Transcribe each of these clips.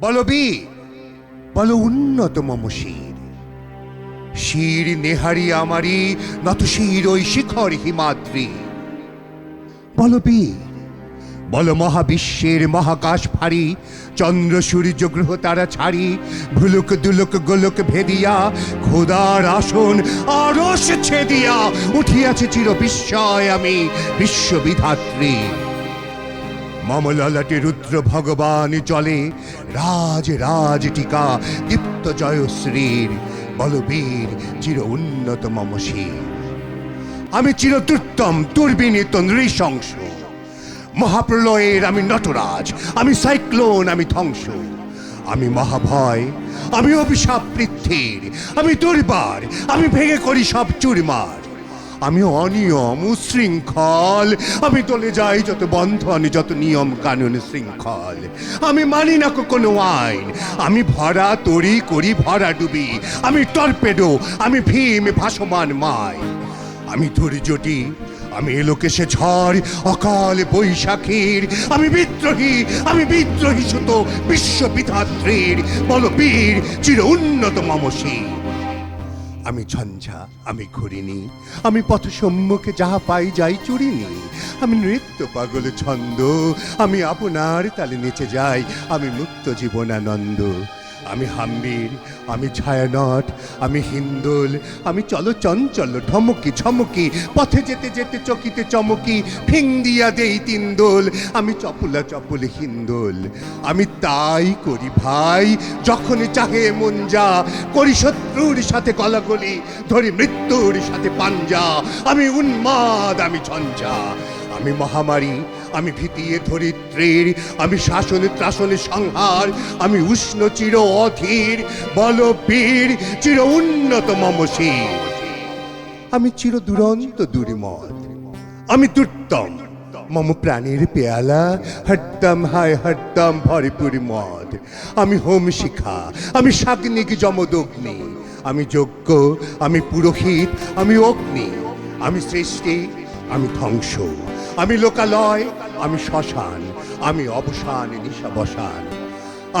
বলো বীর বলো উন্নত মম শির। শির নেহারি আমারি, নত শির ওই শিখর হিমাদ্রি। বলো বল মহাবিশ্বের মহাকাশ ফাড়ি চন্দ্র, সূর্য, গ্রহ, তারা ছাড়ি, ভুলুক, দুলুক, গোলক ভেদিয়া, খোদার আসন আরস ছেদিয়া, উঠিয়াছে চির বিস্ময় আমি বিশ্ববিধাত্রী। মমললাটে রুদ্র ভগবান চলে রাজ রাজ টিকা, দীপ্ত জয়শ্রীর বলবীর, চির উন্নত মম শির। আমি চিরতুত্তম দুর্বিনীত, নৃশংস। মহাপ্রলয়ের আমি নটরাজ, আমি সাইক্লোন, আমি ধ্বংস। আমি মহাভয়, আমি অভিশাপ পৃথ্বীর, আমি দুর্বার, আমি ভেঙে করি সব চুরমার। আমি অনিয়ম উশৃঙ্খল। আমি দলে যাই যত বন্ধন, যত নিয়ম কানুন শৃঙ্খল। আমি মানি না কোনো আইন। আমি ভরা তরি করি ভরা ডুবি। আমি টর্পেডো, আমি ভীম ভাসমান মাই। আমি ধৈর্যটি, আমি এলোকে সে ঝড়, অকাল বৈশাখীর। আমি বিদ্রোহী আমি বিদ্রোহী সুত বিশ্ববিধাত্রীর বল বীর, চির উন্নত মমসী আমি ঝঞ্ঝা, আমি ঘুরিনি আমি পথ সম্মুখে যাহা পাই যাই চুরিনি আমি নৃত্য পাগল ছন্দ, আমি আপনার তালে নেচে যাই, আমি মুক্ত জীবনানন্দ। আমি হাম্বির, আমি ছায়ানট, আমি হিন্দুল, আমি চলো চঞ্চল, ঢমকি ছমকি পথে যেতে যেতে চকিতে চমকি, ফিং দিয়া দেই তিনদোল আমি চপলা চপল হিন্দোল। আমি তাই করি ভাই যখন চাহে মন যা, করি শত্রুর সাথে গলাগলি ধরি মৃত্যুর সাথে পাঞ্জা, আমি উন্মাদ, আমি ঝঞ্ঝা। আমি মহামারী আমি ভীতিয়ে ধরিত্রীর, আমি শাসনে ত্রাসনে সংহার, আমি উষ্ণ চির অধীর বল বীর চির উন্নত মমশীর। আমি চির দুরন্ত দুরিমত আমি দুর্তম মম প্রাণীর পেয়ালা, হরদম হায় হরদম ভরপুরি মদ। আমি হোম শিখা, আমি সাগ্নিক যমদগ্নি, আমি যজ্ঞ, আমি পুরোহিত, আমি অগ্নি, আমি সৃষ্টি, আমি ধ্বংস। আমি লোকালয়, আমি শ্মশান, আমি অবসান, নিশা বসান।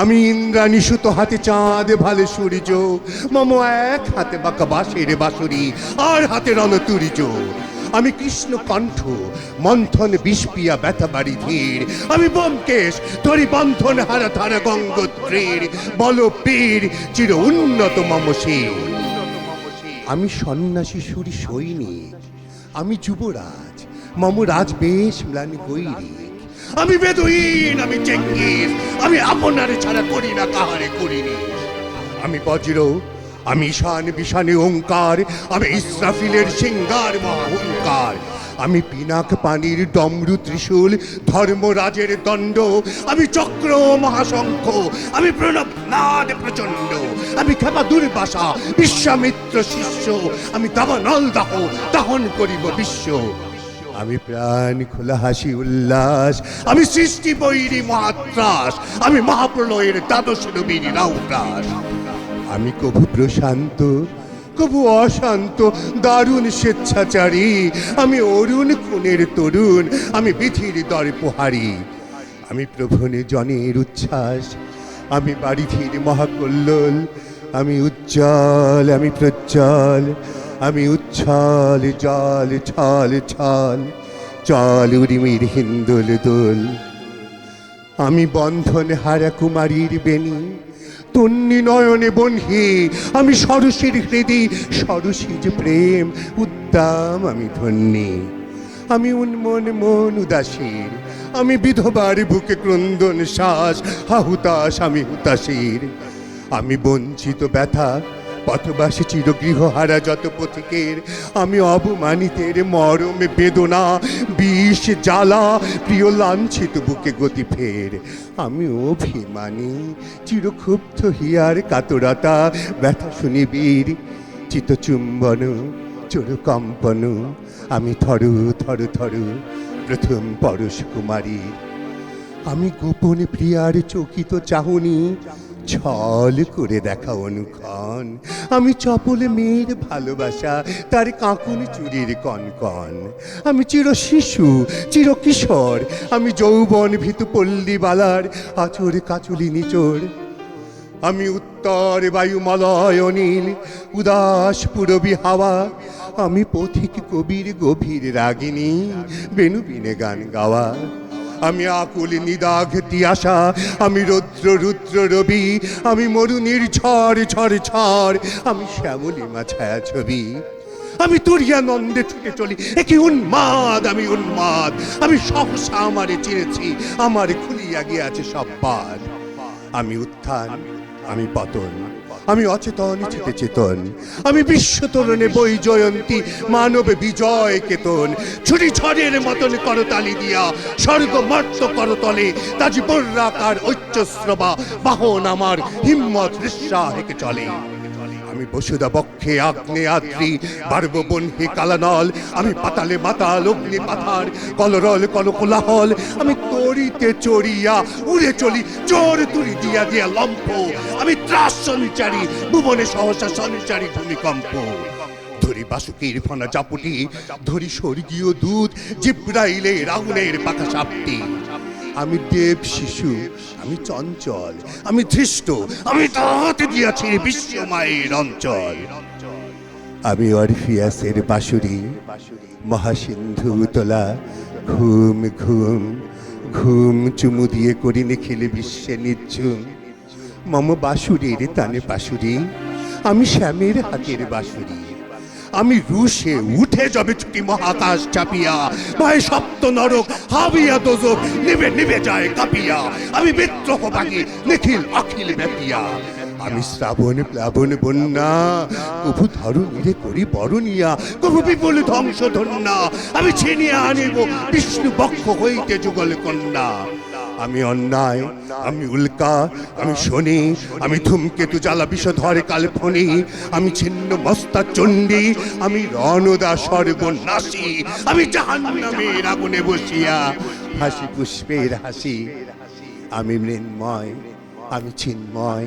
আমি ইন্দ্রাণী সুত হাতে চাঁদ, ভালে সূর্য, মম এক হাতে বাঁকা বাঁশের বাঁশুরি, আর হাতে রণতুরিজ আমি কৃষ্ণ কণ্ঠ, মন্থন বিষপিয়া ব্যথা বাড়ি ধীর। আমি বোমকেশ তরি বন্ধন হারা ধারা গঙ্গোত্রীর। বল পীর, চির উন্নত মম আমি সন্ন্যাসী সুরি সৈনিক, আমি যুবরাজ। মম রাজ বেশ ম্লানি গৈরিক আমি বেদুইন, আমি চেঙ্গিস, আমি আপনারে ছাড়া করি না, কাহারে করিনি আমি বজ্র, আমি ঈশান বিশানে ওঙ্কার, আমি ইসরাফিলের সিঙ্গার মহাহংকার আমি পিনাক পানির ডমরু ত্রিশূল, ধর্মরাজের দণ্ড। আমি চক্র মহাশঙ্খ, আমি প্রণব নাদ প্রচণ্ড। আমি খেপা দুর্বাসা, বিশ্বামিত্র শিষ্য। আমি দাবানল দাহ, দাহন করিব বিশ্ব। আমি প্রাণ খোলা হাসি উল্লাস, আমি সৃষ্টি বৈরী মহাত্রাস, আমি মহাপ্রলয়ের দ্বাদশ নবীর রাউপ্রাস আমি কবু প্রশান্ত, কবু অশান্ত, দারুণ স্বেচ্ছাচারী, আমি অরুণ খুনের তরুণ, আমি বিধির দর পোহারি আমি প্রভনে জনের উচ্ছ্বাস, আমি বাড়ি বাড়িধির মহাকল্লোল, আমি উজ্জ্বল, আমি প্রজ্জ্বল। আমি উচ্ছল, জল, ছল ছল, চল, উরিমির হিন্দোল দোল। আমি বন্ধন হারা কুমারীর বেনি তন্নি নয়নে বনহি আমি সরসীর হৃদি সরসীজ প্রেম উদ্দাম আমি ধন্যী। আমি উন্মন, মন উদাসীর, আমি বিধবার বুকে ক্রন্দন শ্বাস হাহুতাস আমি হুতাশীর। আমি বঞ্চিত ব্যথা পথবাসী চিরগৃহ হারা যত পথিকের, আমি অবমানিতের মরম বেদনা, বিষ জ্বালা, প্রিয় লাঞ্ছিত বুকে গতি ফের। আমি অভিমানী, চিরক্ষুব্ধ হিয়ার কাতরতা, ব্যথা শুনিবীর চিতচুম্বন চোরকম্পন আমি থরু থরু থরু, প্রথম পরশ কুমারী। আমি গোপন প্রিয়ার চকিত চাহনি ছল করে দেখা অনুক্ষণ। আমি চপল মেয়ের ভালোবাসা, তার কাকুন চুরির কনকন। আমি চির শিশু, চির কিশোর, আমি যৌবন ভীতু পল্লী বালার আচর কাচুলি নিচোর। আমি উত্তর বায়ুমলয় নীল, উদাস পুরবী হাওয়া। আমি পথিক কবির গভীর রাগিনী বেনু বিনে গান গাওয়া। আমি আকুল নিদাঘ তিয়াসা, আমি রৌদ্র, রুদ্র রবি, আমি মরুনির ঝড় ঝড় ঝড় আমি শ্যামলিমা ছায়া ছবি। আমি তুরিয়ানন্দে ছুটে চলি, একই উন্মাদ, আমি উন্মাদ। আমি সহসা আমারে চিনেছি, আমার খুলিয়া গিয়াছে সব পার আমি উত্থান, আমি পতন। আমি অচেতন, চেতে চেতন। আমি বিশ্ব তরণে বই জয়ন্তী, মানবে বিজয় কেতন। ছুটি ছড়ের মতন করতালি দিয়া, স্বর্গ মর্ত করতলে তাজি বর্রাকার ঐচ্যশ্রবা বাহন আমার হিম্মত রিসা হেকে চলে। আমি বসুদা বক্ষে আগ্নে আদ্রি বারব বনহে কালানল। আমি পাতালে মাতাল, অগ্নি পাথার কলরল কল কোলাহল আমি তরিতে চড়িয়া, উড়ে চলি চোর তুরি দিয়া দিয়া লম্ফ আমি ত্রাস সঞ্চারী, ভুবনে সহসা সঞ্চারী ভূমিকম্প। ধরি বাসুকির ফনা চাপুটি ধরি স্বর্গীয় দুধ জিব্রাইলে রাহুলের পাখা সাপটি। আমি দেব শিশু, আমি চঞ্চল, আমি ধৃষ্ট, আমি তাহাতে দিয়াছি বিশ্ব মায়ের অঞ্চল। আমি অরফিয়াসের বাঁশুরি, মহাসিন্ধু তোলা ঘুম ঘুম ঘুম চুমু দিয়ে করি নিখিলে বিশ্বে নিঝুম। মম বাঁশুরির তানে বাঁশুরি, আমি শ্যামের হাতের বাঁশুরি। আমি রুশে উঠে যাবে ছুটি মহাকাশ চাপিয়া। ভয় সপ্ত নরক, হাবিয়া দোজক, নিবে নিবে যায় কাঁপিয়া। আমি বিদ্রোহ বাগি নিখিল অখিল ব্যাপিয়া। আমি শ্রাবণ, প্লাবন, বন্যা, কভু ধরণীরে করি বরণিয়া, কভু বিপুল ধ্বংস ধন্যা। আমি ছিনিয়ে আনিব, বিষ্ণু বক্ষ হইতে যুগল কন্যা। আমি অন্যায়, আমি উল্কা, আমি শনি, আমি ধূমকেতু জ্বালা বিষ ধরে কালফনি আমি ছিন্ন মস্তা চণ্ডী, আমি রণদা সর্বনাশী আমি জাহান্নামের আগুনে বসিয়া হাসি পুষ্পের হাসি, আমি মৃন্ময়, আমি চিন্ময়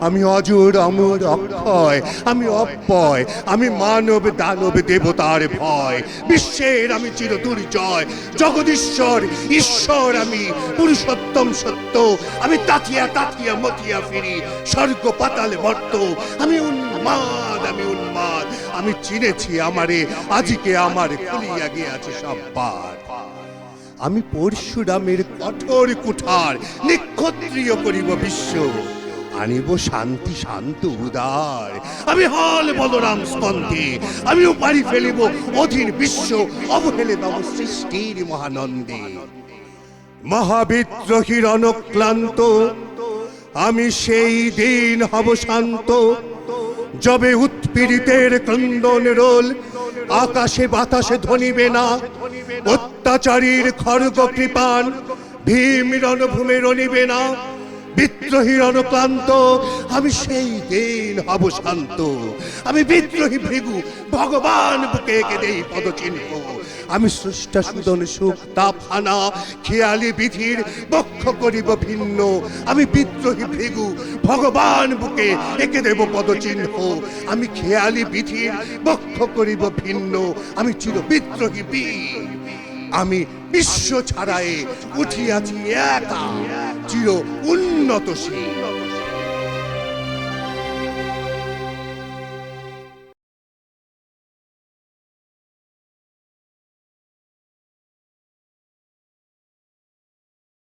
আমি অজর অমর অক্ষয়, আমি অব্যয়, আমি মানব দানব দেবতার ভয়। বিশ্বের আমি চির দুর্জয়, জগদীশ্বর, ঈশ্বর আমি, পুরুষোত্তম সত্য। আমি তাথিয়া তাথিয়া মতিয়া ফিরি, স্বর্গ পাতাল মর্ত। আমি উন্মাদ আমি উন্মাদ। আমি চিনেছি আমারে, আজকে আমার খুলিয়া গিয়াছে সব বার আমি পরশুরামের কঠোর কুঠার, নিক্ষত্রিয় করিব বিশ্ব। আনিব শান্তি, শান্ত উদার। আমি হল বলরাম স্কন্ধে, আমি পারি ফেলিব অধীন বিশ্ব, অবহেলে তব সৃষ্টির মহানন্দে। মহাবিদ্রোহীর অনক্লান্ত আমি সেই দিন হব শান্ত। যবে উৎপীড়িতের ক্রন্দন রোল, আকাশে বাতাসে ধ্বনিবে না। অত্যাচারীর খড়গ কৃপান, ভীম রণভূমে রণিবে না। বিদ্রোহী রণক্লান্ত আমি সেই দিন হব শান্ত। আমি বিদ্রোহী ভৃগু, ভগবান বুকে দেই পদচিহ্ন। আমি স্রষ্টা সুদন সুখ, তাপ খেয়ালি বিধির বক্ষ করিব ভিন্ন। আমি বিদ্রোহী ভৃগু, ভগবান বুকে এঁকে দেব পদচিহ্ন। আমি খেয়ালি বিধির বক্ষ করিব ভিন্ন। আমি চির বিদ্রোহী বীর। আমি বিশ্ব ছাড়ায়ে উঠিয়াছি একা। চির উন্নতশীল